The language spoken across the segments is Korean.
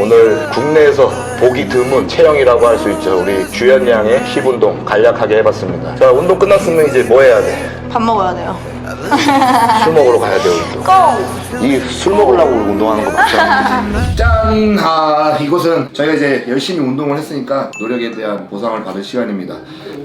오늘 국내에서 보기 드문 체형이라고 할 수 있죠. 우리 주연 양의 힙 운동 간략하게 해봤습니다. 자, 운동 끝났으면 이제 뭐 해야 돼? 밥 먹어야 돼요. 술 먹으러 가야 돼요, 운동. 고! 이술 먹으려고 운동하는 거 맞죠? 짠! 아, 이곳은 저희가 이제 열심히 운동을 했으니까 노력에 대한 보상을 받을 시간입니다.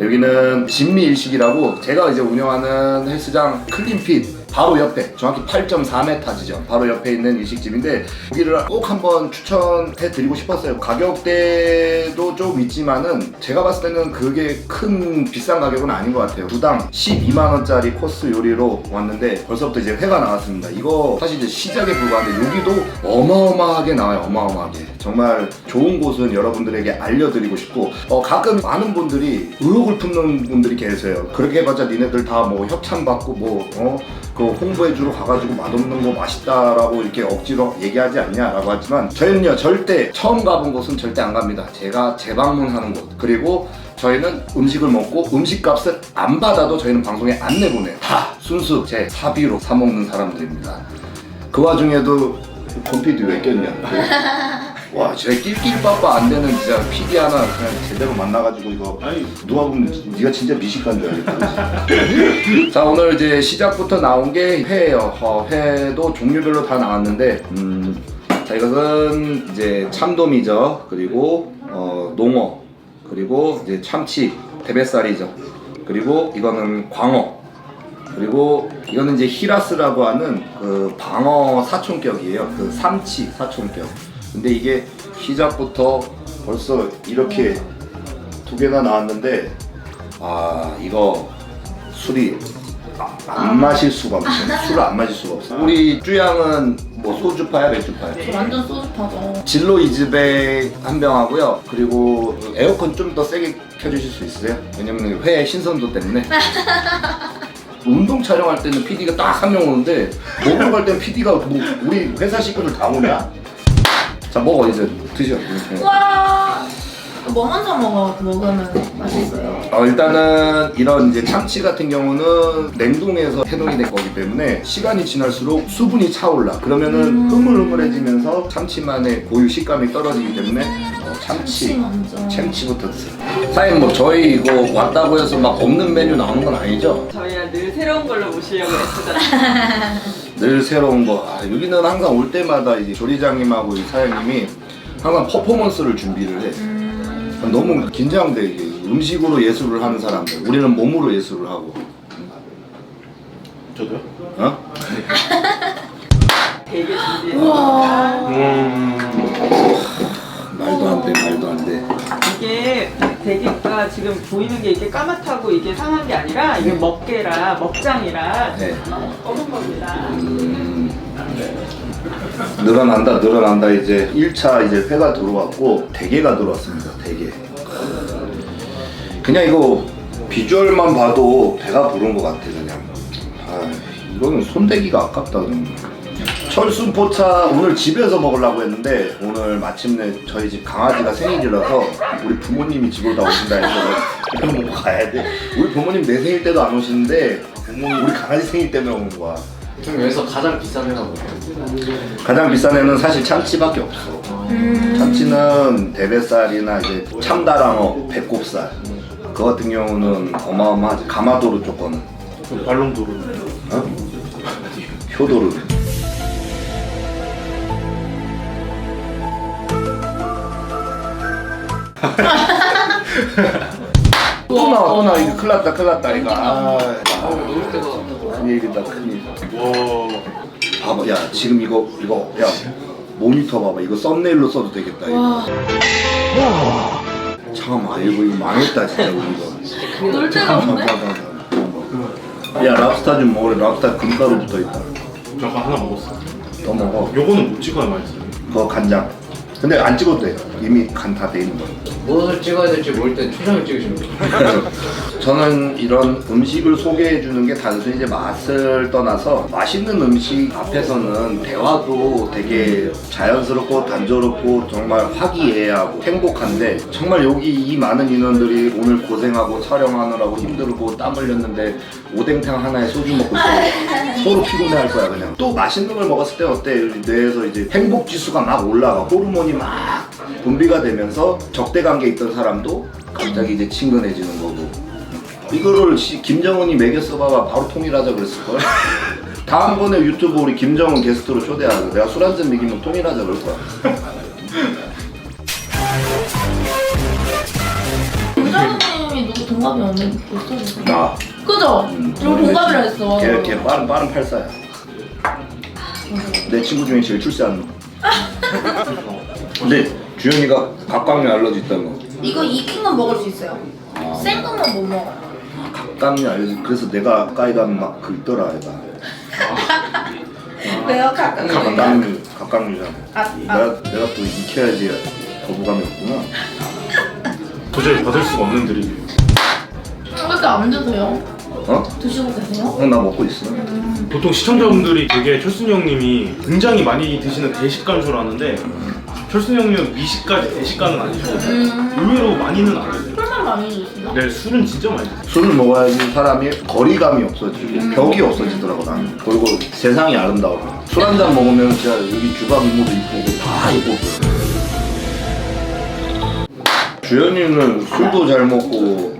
여기는 진미 일식이라고 제가 이제 운영하는 헬스장 클린핏 바로 옆에 정확히 8.4m 지점 바로 옆에 있는 일식집인데 여기를 꼭 한번 추천해 드리고 싶었어요. 가격대도 좀 있지만은 제가 봤을 때는 그게 큰 비싼 가격은 아닌 것 같아요. 두당 12만원짜리 코스 요리로 왔는데 벌써부터 이제 회가 나왔습니다. 이거 사실 이제 시작에 불과한데 여기도 어마어마하게 나와요. 어마어마하게 정말 좋은 곳은 여러분들에게 알려드리고 싶고 어, 가끔 많은 분들이 의혹을 품는 분들이 계세요. 그렇게 해봤자 니네들 다 뭐 협찬 받고 뭐 어? 그 홍보해주러 가가지고 맛없는 거 맛있다라고 이렇게 억지로 얘기하지 않냐라고 하지만 저희는요 절대 처음 가본 곳은 절대 안 갑니다. 제가 재방문하는 곳. 그리고 저희는 음식을 먹고 음식값을 안 받아도 저희는 방송에 안 내보내요. 다 순수 제 사비로 사 먹는 사람들입니다. 그 와중에도 컴피디 왜 꼈냐 와, 쟤 낄낄 빠빠 안 되는 진짜 PD 하나 그냥 제대로 만나가지고 이거 누가 보면 네가 진짜 미식가인 줄 알겠다. 자, 오늘 이제 시작부터 나온 게 회예요. 어, 회도 종류별로 다 나왔는데, 음, 자 이것은 이제 참돔이죠. 그리고 어, 농어, 그리고 이제 참치, 대뱃살이죠. 그리고 이거는 광어. 그리고 이거는 이제 히라스라고 하는 그 방어 사촌격이에요. 그 삼치 사촌격. 근데 이게 시작부터 벌써 이렇게 두 개나 나왔는데 아 이거 술이 아- 안 마실 수가 없어요. 술을 안 마실 수가 없어요. 우리 쭈양은 뭐 소주파야 맥주파야? 저 완전 소주파죠. 진로 이즈백 한 병 하고요. 그리고 에어컨 좀 더 세게 켜주실 수 있으세요? 왜냐면 회 신선도 때문에. 운동 촬영할 때는 PD가 딱 한 명 오는데 먹으러 갈 때는 PD가 뭐 우리 회사 식구들 다 오냐? 자 먹어 이제 드셔. 와! 뭐 먼저 먹어 먹으면 맛있어요. 어, 일단은 이런 이제 참치 같은 경우는 냉동에서 해동이 된 거기 때문에 시간이 지날수록 수분이 차올라. 그러면은 흐물흐물해지면서 참치만의 고유 식감이 떨어지기 때문에 어, 참치 참치. 먼저. 참치부터 드세요. 사장님 뭐 저희 이거 왔다고 해서 막 없는 메뉴 나오는 건 아니죠? 저희가 늘 새로운 걸로 모시려고 했잖아요. 늘 새로운 거. 아, 여기는 항상 올 때마다 이제 조리장님하고 이 사장님이 항상 퍼포먼스를 준비를 해. 너무 긴장돼 이게 음식으로 예술을 하는 사람들. 우리는 몸으로 예술을 하고. 저도요? 어? 되게 준비해서 우와. 말도 안 돼, 말도 안 돼. 이게 대게가 지금 보이는 게 이렇게 까맣다고 이게 상한 게 아니라 이게 먹게라 먹장이라 네. 검은 겁니다. 음, 늘어난다, 늘어난다. 이제 1차 이제 회가 들어왔고 대게가 들어왔습니다. 대게. 그냥 이거 비주얼만 봐도 배가 부른 것 같아 그냥. 아, 이거는 손대기가 아깝다 그러면. 철순포차 오늘 집에서 먹으려고 했는데 오늘 마침내 저희 집 강아지가 생일이라서 우리 부모님이 집으로 다 오신다 해서 그럼 먹고 가야 돼. 우리 부모님 내 생일 때도 안 오시는데 부모님 우리 강아지 생일 때문에 오는 거야. 그럼 여기서 가장 비싼 회가 뭐예요? 가장 비싼 애는 사실 참치밖에 없어. 참치는 대뱃살이나 이제 참다랑어, 배꼽살. 그 같은 경우는 어마어마하지. 거는. 그럼 발롱도르 어? 효도르. 또 나와 또 나와. 이거 큰일 났다 큰일 났다. 이거. 아, 넣을 때가 큰일이다. 큰일 와. 봐봐 야 지금 이거 이거 야 모니터 봐봐. 이거 썸네일로 써도 되겠다 이거. 와. 잠깐만 이거 이거 망했다 진짜 우리 이거. 놀 데가 없네. 야 랍스타 좀 먹으래. 랍스타 금가루 붙어있다. 잠깐 하나 먹었어. 더 먹어. 요거는 못 찍어야 맛있어요 그거 간장 근데 안 찍어도 돼 이미 간 다 돼 있는 거 무엇을 찍어야 될지 모를 때 초장을 찍으시면 돼요. 저는 이런 음식을 소개해 주는 게 단순히 이제 맛을 떠나서 맛있는 음식 앞에서는 대화도 되게 자연스럽고 단조롭고 정말 화기애애하고 행복한데 정말 여기 이 많은 인원들이 오늘 고생하고 촬영하느라고 힘들고 땀 흘렸는데 오뎅탕 하나에 소주 먹고 있어 서로 피곤해할 거야 그냥. 또 맛있는 걸 먹었을 때 어때? 뇌에서 이제 행복 지수가 막 올라가. 호르몬이 막 분비가 되면서 적대 관계 있던 사람도 갑자기 이제 친근해지는 거고. 이거를 시- 김정은이 매겨 써봐봐. 바로 통일하자 그랬을걸? 다음번에 유튜브 우리 김정은 게스트로 초대하고 내가 술 한 잔 먹이면 통일하자 그럴 거야. 김정은님이 누구 동갑이 없는 있어요? 나 그죠? 저 동갑이라 했어. 걔, 걔 빠른 빠른 팔사야. 내 친구 중에 제일 출세한 놈. 근데 주현이가 각각류 알러지 있다는 거 이거 익힌 건 먹을 수 있어요. 아. 생 거는 못 먹어요. 각각류 알러지 그래서 내가 가까이 가면 막 긁더라 애가 왜요? 가끔. 각각류 각각류잖아 아, 아. 내가 내가 또 익혀야지 거부감이 없구나 도저히 받을 수가 없는 드립이에요. 이렇게 안 드세요? 어? 드시고 계세요? 어, 나 먹고 있어 보통 시청자분들이 되게 철순이 형님이 굉장히 많이 드시는 대식가인 줄 아는데 철순이 형님은 미식까지 대식가는 아니시거든요. 음. 의외로 많이는 안 드세요. 술만 많이 드시나? 네, 술은 진짜 많이 드세요. 술을 먹어야지 사람이 거리감이 없어지고 벽이 없어지더라고 나는 그리고 세상이 아름다워 술 한 잔 먹으면 진짜 여기 주방 이모도 이쁘고 다 이쁘고 주현이는 술도 잘 먹고 네.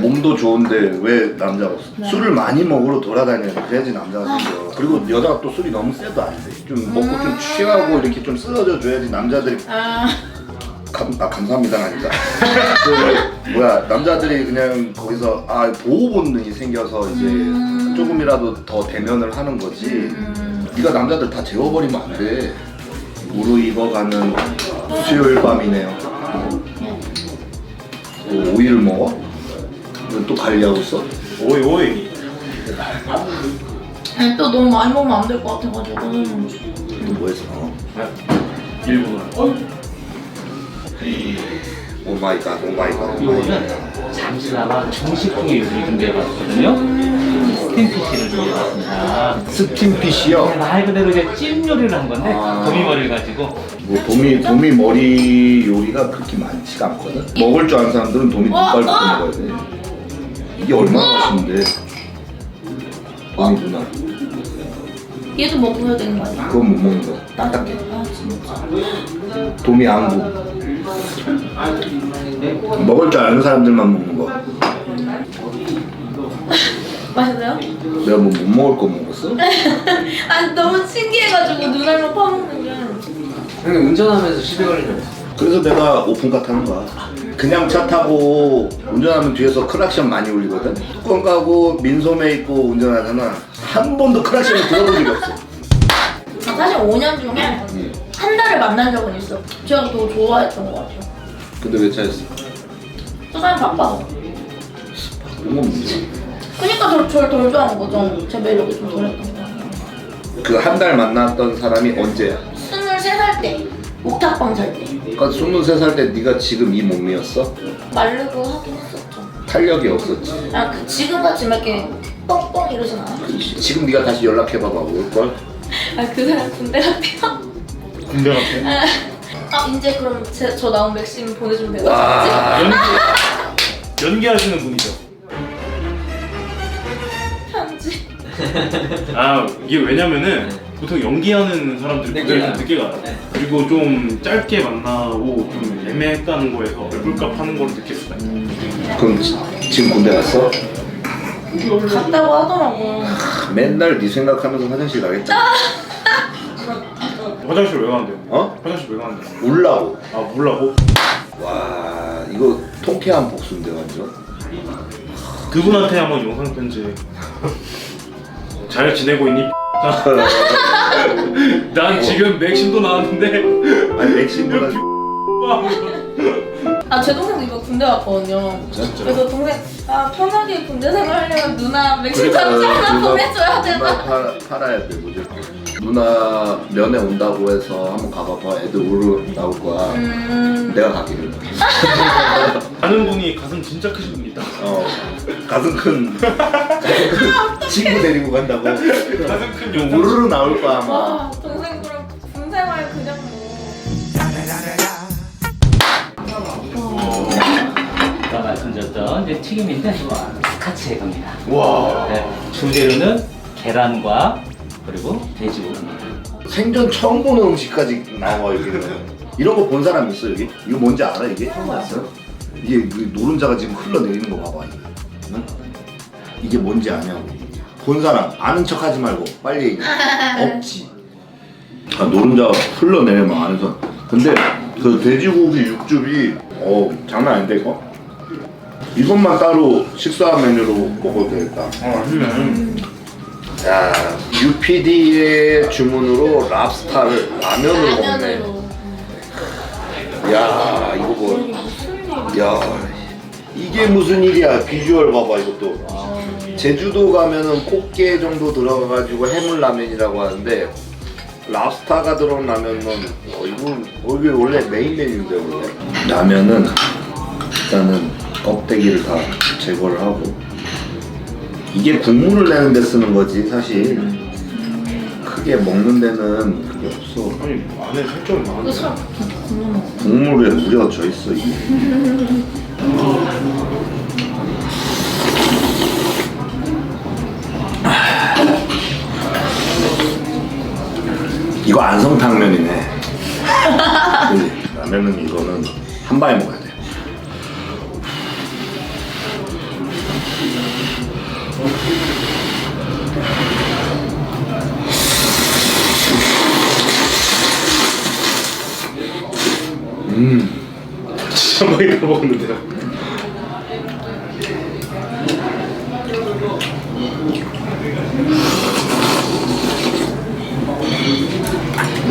몸도 좋은데 왜 남자가 없어? 네. 술을 많이 먹으러 돌아다녀야 돼. 그래야지 남자가 생겨 그리고 여자가 또 술이 너무 세도 안 돼 좀 먹고 좀 취하고 이렇게 좀 쓰러져 줘야지 남자들이 아, 감, 아 감사합니다 아니다 그 뭐야 남자들이 그냥 거기서 아 보호 본능이 생겨서 이제 음. 조금이라도 더 대면을 하는 거지 음. 네가 남자들 다 재워버리면 안 돼 무르익어가는 수요일 밤이네요 뭐 오이를 먹어? 또 관리하고 있어? 오이 오이. 아니, 또 너무 많이 먹으면 안 될 것 같아가지고. 또 뭐 했어? 일본어. 어? 오마이 갓 오 마이갓 이거는 잠시나마 정식풍의 요리를 준비해봤거든요. 스팀피쉬를 준비해봤습니다. 스팀피쉬요? 말 그대로 이제 찜 요리를 한 건데 아. 도미머리를 가지고 뭐 도미 도미 머리 요리가 그렇게 많지가 않거든. 먹을 줄 아는 사람들은 도미 와, 와. 먹어야 돼. 이게 얼마나 맛있는데. 도미 누나 얘도 먹고 해야 되는 거 아니야? 그건 못 먹는 거야. 딱딱해. 아, 진짜. 도미 안구. 먹을 줄 아는 사람들만 먹는 거. 맛있어요? 내가 뭐 못 먹을 거 먹었어? 아니, 너무 신기해가지고 눈알만 파먹는 게. 형님 운전하면서 시비 걸린 적 있어요? 그래서 내가 오픈카 타는 거야. 그냥 차 타고 운전하면 뒤에서 크락션 많이 울리거든. 뚜껑 까고 민소매 입고 운전하잖아. 한 번도 크락션을 들어본 적이 없어. 아, 사실 5년 중에 응. 한 달을 만난 적은 있어. 제가 더 좋아했던 것 같아요. 근데 왜 차였어? 저 사람 바빠서. 그런 건 문제야. 그니까 저, 저를 덜 좋아하는 거죠. 제 매력이 좀 덜했던 거 같아요. 그 한 달 만났던 사람이 언제야? 23살 때. 옥탑방 살 때. 그러니까 23살 때 네가 지금 이 몸이었어? 마르고 하긴 했었죠. 탄력이 없었지. 아, 그 지금 같이 막 이렇게 뻥뻥 이러진 않아. 지금 네가 다시 연락해봐봐 올걸? 아, 그 사람 군대 같아요. 군대 같아. 아, 이제 그럼 제, 저 나온 맥심 보내주면 되겠지? 와. 연기 연기하시는 분이죠. 편지. 아 이게 왜냐면은 보통 연기하는 사람들이 무대를 좀 가요. 늦게 가요. 네. 그리고 좀 짧게 만나고 좀 애매했다는 거에서 얼굴값 하는 걸 느낄 수가 있어요. 그럼 지, 지금 군대 갔어? 갔다고 하더라고. 맨날 네 생각하면서 화장실 가겠다. 화장실 왜 가는데요? 어? 화장실 왜 가는데요? 울라고. 아 몰라고? 와 이거 통쾌한 복수인데 완전. 그분한테 한번 영상 편지. 잘 지내고 있니? 난 지금 맥심도 나왔는데 아니 맥심보다 아, 제 동생도 이거 군대 왔거든요. 진짜? 그래서 동생, 아, 편하게 군대 생활 하려면 누나 맥심 그러니까 하나 그거 보내줘야 되나? 팔, 팔아야 돼 무조건. 누나 면회 온다고 해서 한번 가봐봐. 애들 우르 나올 거야. 음. 내가 가기를. 아는 분이 가슴 진짜 크신 분 있다. 어 가슴 큰 가슴 큰 친구 데리고 간다고. 가슴 큰 용. 우르르 나올 거야 아마. 와 동생 그럼 군생활 그냥 뭐. 아까 말씀드렸던 이제 튀김인데 스카치에 갑니다. 와. 네, 주재료는 계란과 그리고 돼지고기입니다. 생전 처음 보는 음식까지 나와 여기는. 이런 거 본 사람 있어 여기? 이거 뭔지 알아 이게? 봤어요? 이게 그 노른자가 지금 흘러내리는 거 봐봐 이게. 응? 이게 뭔지 아냐고. 본 사람 아는 척 하지 말고 빨리 얘기해. 없지. 아, 노른자가 흘러내리면 안에서. 근데 그 돼지고기 육즙이 어 장난 아닌데 이거? 이것만 따로 식사 메뉴로 먹어도 되겠다. 아, 맛있네. 자, UPD의 주문으로 랍스타를 라면으로 먹네. 라면으로. 야, 이거 뭐. 야, 이게 무슨 일이야. 비주얼 봐봐, 이것도. 제주도 가면은 꽃게 정도 들어가가지고 해물라면이라고 하는데, 랍스타가 들어온 라면은, 어, 이건, 어, 이게 원래 메인 메뉴인데, 원래. 라면은, 일단은 껍데기를 다 제거를 하고, 이게 국물을 내는 데 쓰는 거지, 사실. 크게 먹는 데는 그게 없어. 아니 안에 살점이 많은데. 참 국물에 우려져 있어 이게. 이거 안성탕면이네. 라면은 이거는 한 방에 먹어야 돼. 진짜 많이 먹었는데요.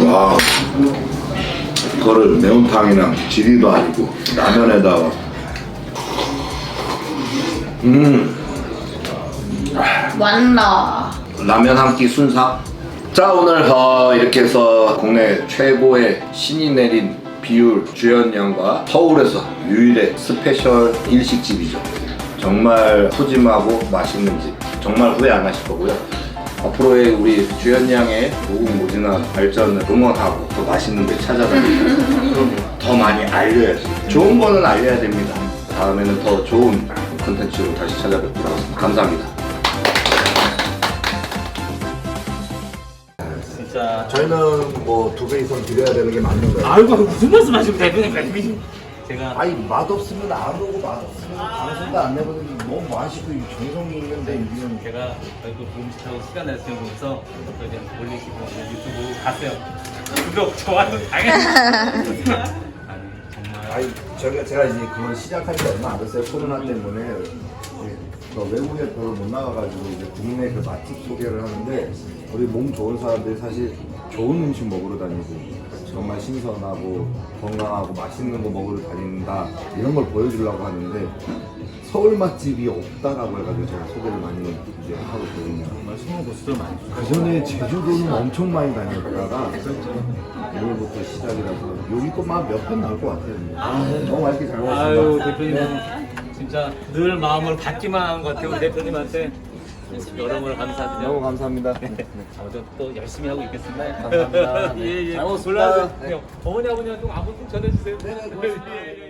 와, 이거를 매운탕이랑 지리도 아니고 라면에다가, 음. 완라. 라면 한 끼 순삭. 자 오늘 어, 이렇게 해서 국내 최고의 신이 내린 비율 주연 양과 서울에서 유일의 스페셜 일식집이죠. 정말 푸짐하고 맛있는 집. 정말 후회 안 하실 거고요. 앞으로의 우리 주연 양의 무궁무진한 발전을 응원하고 더 맛있는 데 찾아다니고 더 많이 알려야지. 좋은 거는 알려야 됩니다. 다음에는 더 좋은 컨텐츠로 다시 찾아뵙도록 하겠습니다. 감사합니다. 저희는 뭐 두 배 이상 드려야 되는 게 맞는 거예요. 아이고 무슨 말씀하시고 대표님 대표님 제가 아니 맛없으면 안 오고 맛없으면 방송도 안 내보는 게 너무 맛있고 이 정성이 있는데 이건 제가 그 음식하고 시간 내서 보면서 그냥 올리시고 유튜브 갔어요. 구독 좋아요 당연히. 아니 정말. 아니 저희가 제가 이제 그걸 시작한 지 얼마 안 됐어요. 코로나 때문에 이제 그 외국에 별로 못 나가가지고 이제 국내 그 맛집 소개를 하는데 우리 몸 좋은 사람들이 사실 좋은 음식 먹으러 다니고 정말 신선하고 건강하고 맛있는 거 먹으러 다닌다 이런 걸 보여주려고 하는데 서울 맛집이 없다라고 해가지고 제가 소개를 많이 이제 하고 있거든요. 정말 곳들 많이 그 전에 제주도는 엄청 많이 다녔다가 오늘부터 시작이라서 여기 것만 몇편 나올 것 같아요. 너무 맛있게 잘 먹었습니다. 아유 대표님 진짜 늘 마음을 받기만 하는 것 같아요 우리 대표님한테 여러모로 감사드려요. 너무 감사합니다. 아무튼 또 열심히 하고 있겠습니다. 감사합니다. 예, 예. 잘 먹었습니다. 네. 어머니 아버님한테 좀 전해주세요. 네, 고맙습니다.